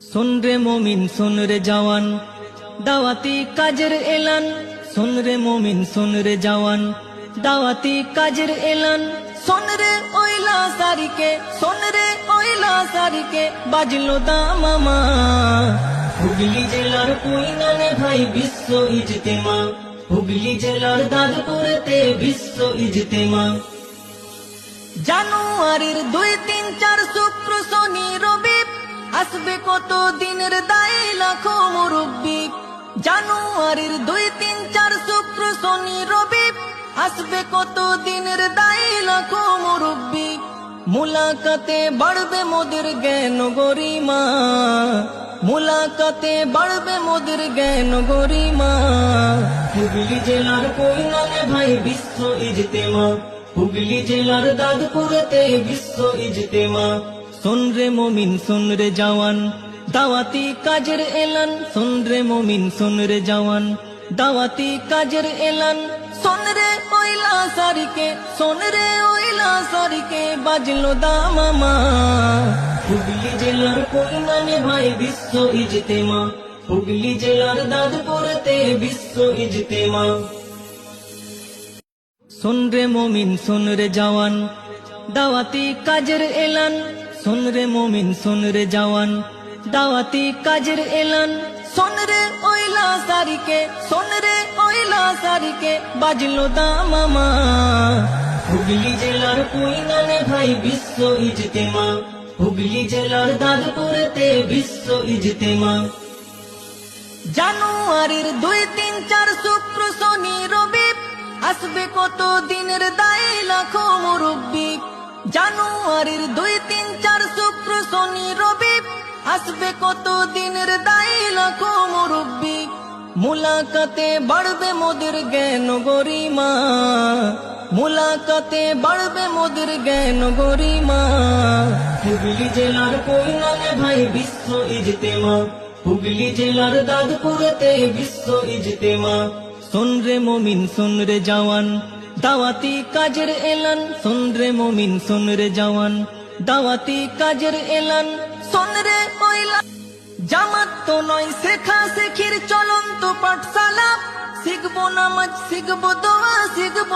শোন রে মমিন শোন রে জওয়ান দাওয়াতি কাজের এলান শোন রে মমিন শোন রে জওয়ান দাওয়াতি কাজের এলান শোন রে ওইলা সারিকে শোন রে ওইলা সারিকে বাজলো দামামা হুগলি জেলার কুইনানে ভাই বিশ্ব ইজতেমা হুগলি জেলার দাদপুরেতে বিশ্ব ইজতেমা জানুয়ারির দুই তিন চার শুক্র শনি রবি আসবে কত দিনের দায় লাখো মুরব্বী? জানুয়ারির দুই, তিন, চার, শুক্র, শনি, রবি। আসবে কত দিনের দায় লাখো মুরব্বী? মুলাকাতে বাড়বে মোদের জ্ঞান গরিমা। মুলাকাতে বাড়বে মোদের জ্ঞান গরিমা। হুগলি জেলার কইনানে ভাই বিশ্ব ইজতেমা। হুগলি জেলার দাদপুরেতে বিশ্ব ইজতেমা। শোন রে মমিন শোন রে জওয়ান। দাওয়াতি কাজের এলান শোন রে মমিন শোন রে জওয়ান। দাওয়াতি কাজের এলান শোন রে ওইলা সারিকে শোন রে ওইলা সারিকে বাজলো দামামা হুগলি জেলার কইনানে ভাই বিশ্ব ইজতেমা। হুগলি জেলার দাদপুরেতে বিশ্ব ইজতেমা। শোন রে মমিন শোন রে জওয়ান। দাওয়াতি কাজের এলান শোন রে মমিন শোন রে জওয়ান দাওয়াতি কাজের এলান শোন রে ওইলা সারিকে শোন রে ওইলা সারিকে বাজলো দামামা হুগলি জেলার কুইনানে ভাই বিশ্ব ইজতেমা হুগলি জেলার দাদপুরেতে বিশ্ব ইজতেমা জানুয়ারির দুই তিন চার শুক্র শনি রবি। আসবে কত দিনের দায় লাখো মুরব্বী। জানুয়ারির দুই তিন চার শুক্র শনি রবি, আসবে কত দিনের দায় লাখো মুরব্বী। মুলাকাতে বাড়বে মোদের জ্ঞান গরিমা। মুলাকাতে বাড়বে মোদের জ্ঞান গরিমা। হুগলি জেলার কইনানে ভাই বিশ্ব ইজতেমা। হুগলি জেলার দাদপুরেতে বিশ্ব ইজতেমা। শোন রে মমিন, শোন রে জওয়ান। দাওয়াতি কাজের এলান, শোন রে মমিন, শোন রে জওয়ান। দাওয়াতি কাজের এলান। সনরে ওইলা জামাত তো নয় শেখা শেখির চলন্ত পাঠশালা। শিখব নামাজ, শিখব দোয়া, শিখব